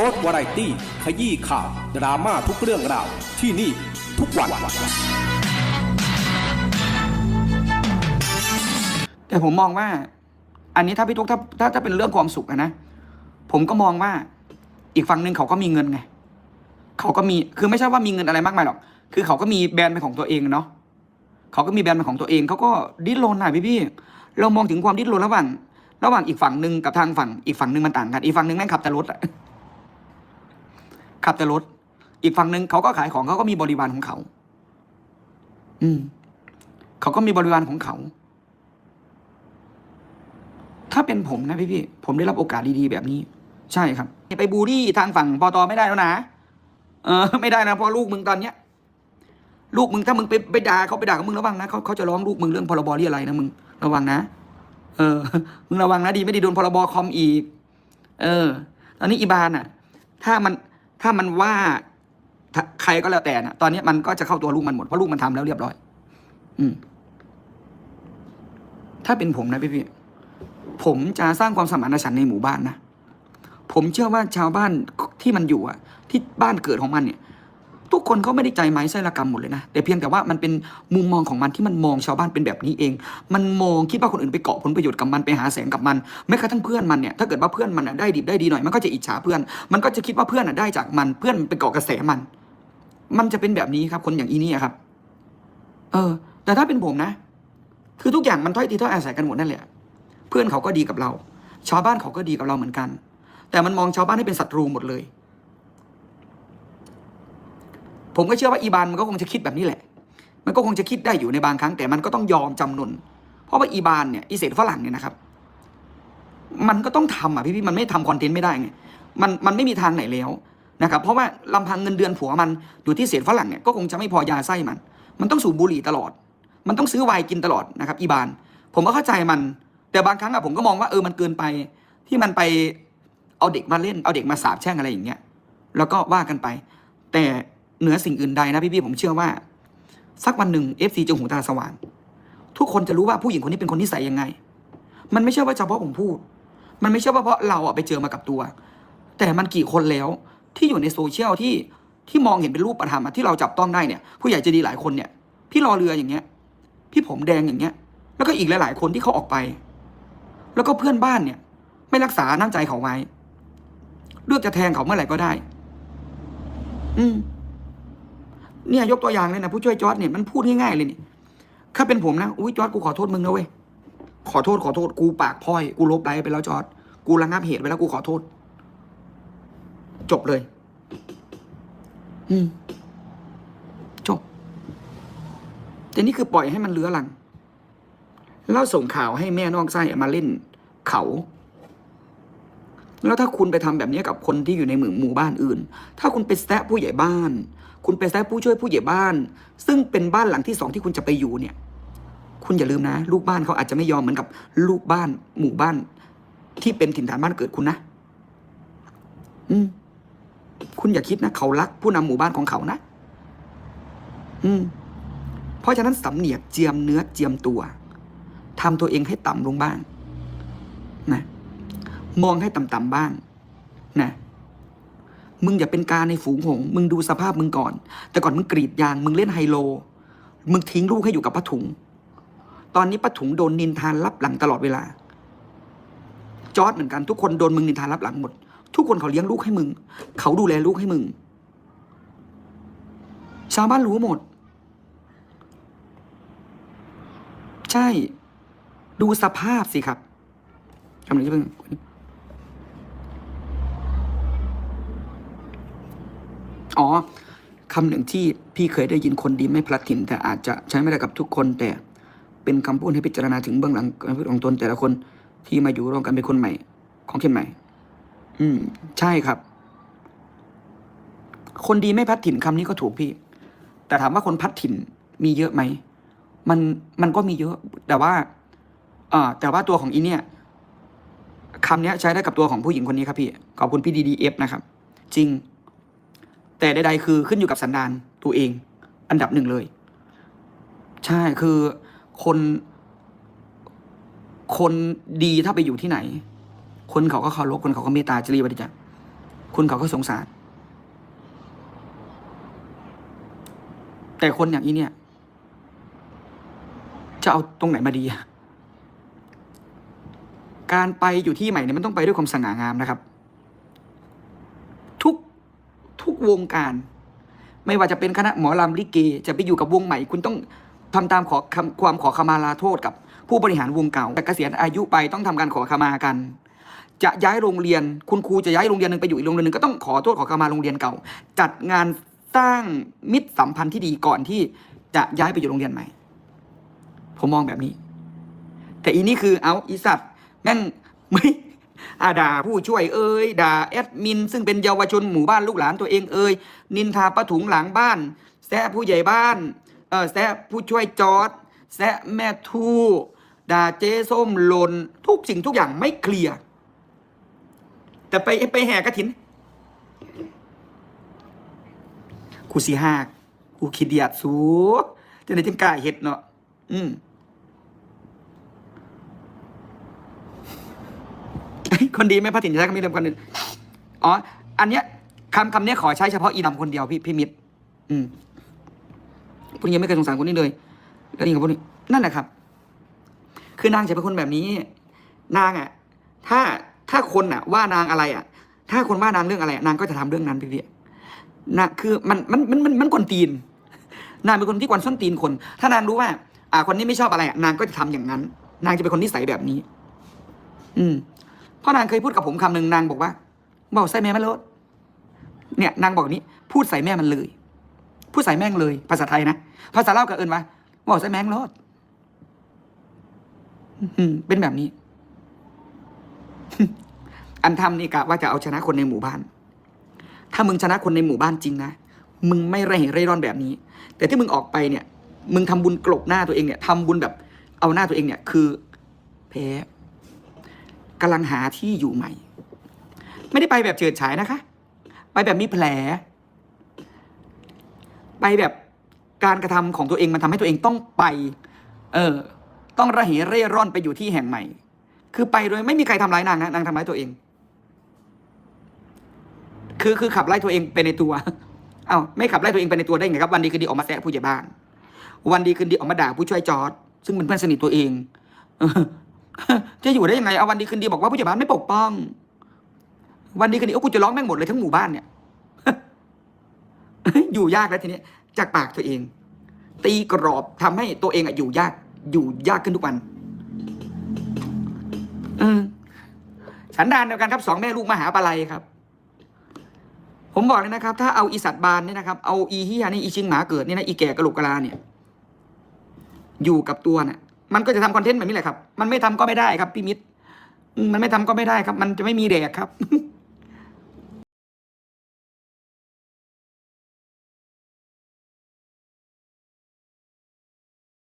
จ๊กวาไรตี้ ขยี้ข่าว ดราม่าทุกเรื่องราว ที่นี่ทุกวัน แต่ผมมองว่า อันนี้ถ้าพี่ทุกถ้าถ้าถ้าเป็นเรื่องความสุขอะนะ ผมก็มองว่าอีกฝั่งหนึ่งเขาก็มีเงินไง เขาก็มีคือไม่ใช่ว่ามีเงินอะไรมากมายหรอก คือเขาก็มีแบรนด์เป็นของตัวเองเนาะเขาก็มีแบรนด์เป็นของตัวเอง เขาก็ดิ้นรนหน่อยพี่พี่ๆเรามองถึงความดิ้นรนระหว่างระหว่างอีกฝั่งหนึ่งกับทางฝั่งอีกฝั่งหนึ่งมันต่างกัน อีกฝั่งหนึ่งแม่งขับแต่รถอะ ขับแต่รถ อีกฝั่งหนึ่งเขาก็ขายของเขาก็มีบริวารของเขา อืม เขาก็มีบริวารของเขา ถ้าเป็นผมนะพี่พี่ผมได้รับโอกาสดีๆแบบนี้ ใช่ครับ ไปบูลลี่ทางฝั่งปอตอไม่ได้แล้วนะเออ ไม่ได้นะเพราะลูกมึงตอนเนี้ยลูกมึงถ้ามึงไปไปด่าเขาไปด่ากับมึงระวังนะเขาเขาจะร้องลูกมึงเรื่องพรบเรียอะไรนะมึงระวังนะเออ มึงระวังนะดีไม่ดีโดนพรบคอมอีก เออตอนนี้อีบานอะ ถ้ามัน ถ้ามันว่าใครก็แล้วแต่นะตอนนี้มันก็จะเข้าตัวลูกมันหมดเพราะลูกมันทำแล้วเรียบร้อย อืม ถ้าเป็นผมนะพี่พี่ๆผมจะสร้างความสมานฉันท์ในหมู่บ้านนะผมเชื่อว่าชาวบ้านที่มันอยู่อะที่บ้านเกิดของมันเนี่ย ทุกคนเขาไม่ได้ใจไม้ไส้ละกรรมหมดเลยนะ แต่เพียงแต่ว่ามันเป็นมุมมองของมันที่มันมองชาวบ้านเป็นแบบนี้เอง มันมองคิดว่าคนอื่นไปเกาะผลประโยชน์กับมันไปหาแสงกับมันแม้กระทั่งเพื่อนมันเนี่ยถ้าเกิดว่าเพื่อนมันได้ดีได้ดีหน่อยมันก็จะอิจฉาเพื่อน มันก็จะคิดว่าเพื่อนได้จากมันเพื่อนมันไปเกาะกระแสมัน มันจะเป็นแบบนี้ครับ คนอย่างอีนี่ครับ เออ แต่ถ้าเป็นผมนะ คือทุกอย่างมันถ้อยทีถ้อยอาศัยกันหมดนั่นแหละเพื่อนเขาก็ดีกับเรา ชาวบ้านเขาก็ดีกับเราเหมือนกัน แต่มันมองชาวบ้านให้เป็นศัตรูหมดเลย ผมก็เชื่อว่าอีบานมันก็คงจะคิดแบบนี้แหละ มันก็คงจะคิดได้อยู่ในบางครั้งแต่มันก็ต้องยอมจำนน เพราะว่าอีบานเนี่ยอีเศษฝรั่งเนี่ยนะครับ มันก็ต้องทำอะพี่พี่มันไม่ทำคอนเทนต์ไม่ได้ไงมันมันไม่มีทางไหนแล้วนะครับ เพราะว่าลำพังเงินเดือนผัวมันอยู่ที่เศษฝรั่งเนี่ยก็คงจะไม่พอยาไส้มัน มันต้องสูบบุหรี่ตลอด มันต้องซื้อไวน์กินตลอดนะครับ อีบาน ผมก็เข้าใจมัน แต่บางครั้งอะผมก็มองว่าเออมันเกินไป ที่มันไปเอาเด็กมาเล่นเอาเด็กมาสาบแช่งอะไรอย่างเงี้ยแล้วก็ว่ากันไป แต่ เหนือสิ่งอื่นใดนะพี่ๆผมเชื่อว่า สักวันหนึ่งเอฟซีจะหูตาสว่าง ทุกคนจะรู้ว่าผู้หญิงคนนี้เป็นคนนิสัยยังไง มันไม่ใช่ว่าเฉพาะผมพูด มันไม่ใช่ว่าเพราะเราอะไปเจอมากับตัว แต่มันกี่คนแล้วที่อยู่ในโซเชียลที่ที่มองเห็นเป็นรูปธรรมที่เราจับต้องได้เนี่ยผู้ใหญ่จะดีหลายคนเนี่ย พี่รอเรืออย่างเงี้ย พี่ผมแดงอย่างเงี้ย แล้วก็อีกหลาย ๆ คนที่เขาออกไป แล้วก็เพื่อนบ้านเนี่ย ไม่รักษาน้ำใจเขาไว้เลือกจะแทงเขาเมื่อไหร่ก็ได้ อืม เนี่ยยกตัวอย่างเลยนะผู้ช่วยจอร์ดเนี่ยมันพูดง่ายๆเลยนี่ถ้าเป็นผมนะอุ้ยจอร์ดกูขอโทษมึงนะเว้ยขอโทษขอโทษกูปากพ่อยกูลบไลฟ์ไปแล้วจอร์ดกูระงับเหตุไปแล้วกูขอโทษ จบเลย อืมจบแต่นี่คือปล่อยให้มันเลื้อรังแล้วส่งข่าวให้แม่น้องไส้มาเล่นเขาแล้วถ้าคุณไปทำแบบนี้กับคนที่อยู่ในหมู่หมู่บ้านอื่น ถ้าคุณไปแซะผู้ใหญ่บ้าน คุณไปแซะผู้ช่วยผู้ใหญ่บ้าน ซึ่งเป็นบ้านหลังที่สองที่คุณจะไปอยู่เนี่ย คุณอย่าลืมนะ ลูกบ้านเขาอาจจะไม่ยอมเหมือนกับ ลูกบ้าน หมู่บ้าน ที่เป็นถิ่นฐานบ้านเกิดคุณนะ อืม คุณอย่าคิดนะเขารักผู้นำหมู่บ้านของเขานะ อืม เพราะฉะนั้นสำเนียกเจียมเนื้อเจียมตัวทำตัวเองให้ต่ำลงบ้าง นะ มองให้ต่ำๆบ้าง นะ มึงอย่าเป็นการในฝูงหงมึงดูสภาพมึงก่อน แต่ก่อนมึงกรีดยาง มึงเล่นไฮโล มึงทิ้งลูกให้อยู่กับป้าถุง ตอนนี้ป้าถุงโดนนินทานรับหลังตลอดเวลา จอร์ดเหมือนกันทุกคนโดนมึงนินทานรับหลังหมด ทุกคนเขาเลี้ยงลูกให้มึง เขาดูแลลูกให้มึง ชาวบ้านรู้หมด ใช่ ดูสภาพสิครับกำลังจะเพิ่ง อ๋อคำหนึ่งที่พี่เคยได้ยินคนดีไม่พลัดถิ่น แต่อาจจะใช้ไม่ได้กับทุกคน แต่เป็นคำพูดให้พิจารณาถึงเบื้องหลังการพูดของตนแต่ละคนที่มาอยู่ร่วมกันเป็นคนใหม่ ของเคนใหม่ อืม ใช่ครับ คนดีไม่พัดถิ่นคำนี้ก็ถูกพี่ แต่ถามว่าคนพัดถิ่นมีเยอะไหมมันมันก็มีเยอะ แต่ว่าอ่าแต่ว่าตัวของอีเนี่ยคำนี้ใช้ได้กับตัวของผู้หญิงคนนี้ครับพี่ ขอบคุณพี่ดีดีเอฟนะครับ จริง แต่ใดๆคือขึ้นอยู่กับสันดานตัวเอง อันดับหนึ่งเลย ใช่คือคน คนดีถ้าไปอยู่ที่ไหน คนเขาก็เคารพคนเขาก็เมตตาจริยวัตจักคุณเขาก็สงสาร แต่คนอย่างนี้เนี่ย จะเอาตรงไหนมาดีการไปอยู่ที่ใหม่เนี่ยมันต้องไปด้วยความสง่างามนะครับ ทุกวงการ ไม่ว่าจะเป็นคณะหมอลำลิเก จะไปอยู่กับวงใหม่ คุณต้องทำตามขอคความขอขมาลาโทษกับ ผู้บริหารวงเก่าแต่เกษียณอายุไปต้องทำการขอขมากัน จะย้ายโรงเรียน คุณครูจะย้ายโรงเรียนหนึ่งไปอยู่อีกโรงเรียนหนึ่งก็ต้องขอโทษขอขมาโรงเรียนเก่า จัดงานสร้างมิตรสัมพันธ์ที่ดีก่อนที่จะย้ายไปอยู่โรงเรียนใหม่ ผมมองแบบนี้ แต่อีนี่คือเอาอีสัตว์แม่งไม่ อาด่าผู้ช่วยเอ่ยด่าแอดมิน ซึ่งเป็นเยาวชนหมู่บ้านลูกหลานตัวเองเอ่ยนินทาป้าถุงหลังบ้านแซะผู้ใหญ่บ้านเออแซะผู้ช่วยจอร์ดแซะแม่ทูด่าเจ๊ส้มหลนทุกสิ่งทุกอย่างไม่เคลียร์แต่ไปไปแห่กระถินกูสีหากกูคิดเดียดสูจะได้จังกล้าเห็ดเนาะอืม คนดีไม่พระถิ่นจะใช้คำนี้เดิมคนอื่นอ๋ออันเนี้ยคำคำเนี้ยขอใช้เฉพาะอีดำคนเดียวพี่พี่มิตรอืมพวกนี้ยังไม่เคยสงสารคนนี้เลยแล้วนี่กับพวกนี้นั่นแหละครับ คือนางจะเป็นคนแบบนี้ นางอะ ถ้าถ้าคนอะ ว่านางอะไรอะ ถ้าคนว่านางเรื่องอะไรนางก็จะทำเรื่องนั้นพี่พี่นะคือมันมันมันมันมันกวนตีน นางเป็นคนที่กวนส้นตีนคน ถ้านางรู้ว่า อ่า คนนี้ไม่ชอบอะไรอะนางก็จะทำอย่างนั้น นางจะเป็นคนนิสัยแบบนี้ อืม พราะนางเคยพูดกับผมคำหนึ่งนางบอกว่าบอกใส่แม่มันเลยเนี่ยนางบอกนี้ พูดใส่แม่มันเลย พูดใส่แม่งเลย ภาษาไทยนะภาษาเล่ากับเอิญว่าบอกใส่แม่งรถอืมเป็นแบบนี้ อันทำนี่กะว่าจะเอาชนะคนในหมู่บ้าน ถ้ามึงชนะคนในหมู่บ้านจริงนะมึงไม่ไระเหเร่ร่อนแบบนี้ แต่ที่มึงออกไปเนี่ย มึงทำบุญกลบหน้าตัวเองเนี่ยทำบุญแบบเอาหน้าตัวเองเนี่ย คือแพ้ กำลังหาที่อยู่ใหม่ ไม่ได้ไปแบบเฉิดฉายนะคะ ไปแบบมีแผล ไปแบบการกระทำของตัวเองมันทำให้ตัวเองต้องไป เออ ต้องระเหเร่ร่อนไปอยู่ที่แห่งใหม่ คือไปโดยไม่มีใครทำร้ายนางนะนางทำร้ายตัวเอง คือคือขับไล่ตัวเองไปในตัว เอา้าไม่ขับไล่ตัวเองไปในตัวได้ไงครับ วันดีคืนดีออกมาแซะผู้ใหญ่บ้าน วันดีคืนดีออกมาด่าผู้ช่วยจอร์ดซึ่งเป็นเพื่อนสนิทตัวเอง จะอยู่ได้ยังไงเอาวันดีคืนดีบอกว่าผู้ใหญ่บ้านไม่ปกป้อง วันดีคืนดีโอ้กูจะร้องแม่งหมดเลยทั้งหมู่บ้านเนี่ยอยู่ยากแล้วทีนี้จากปากตัวเอง ตีกรอบทำให้ตัวเองอะอยู่ยาก อยู่ยากขึ้นทุกวันเออสันดานเดียวกันครับสองแม่ลูกมหาปลัยครับ ผมบอกเลยนะครับ ถ้าเอาอีสัตว์บานเนี่ยนะครับ เอาอีเฮียนี่อีชิงหมาเกิดนี่นะอีแก่กระโหลกกะลาเนี่ย อยู่กับตัวเนี่ย มันก็จะทำคอนเทนต์แบบนี้แหละครับ มันไม่ทำก็ไม่ได้ครับพี่มิตรมันไม่ทำก็ไม่ได้ครับ มันจะไม่มีแดกครับ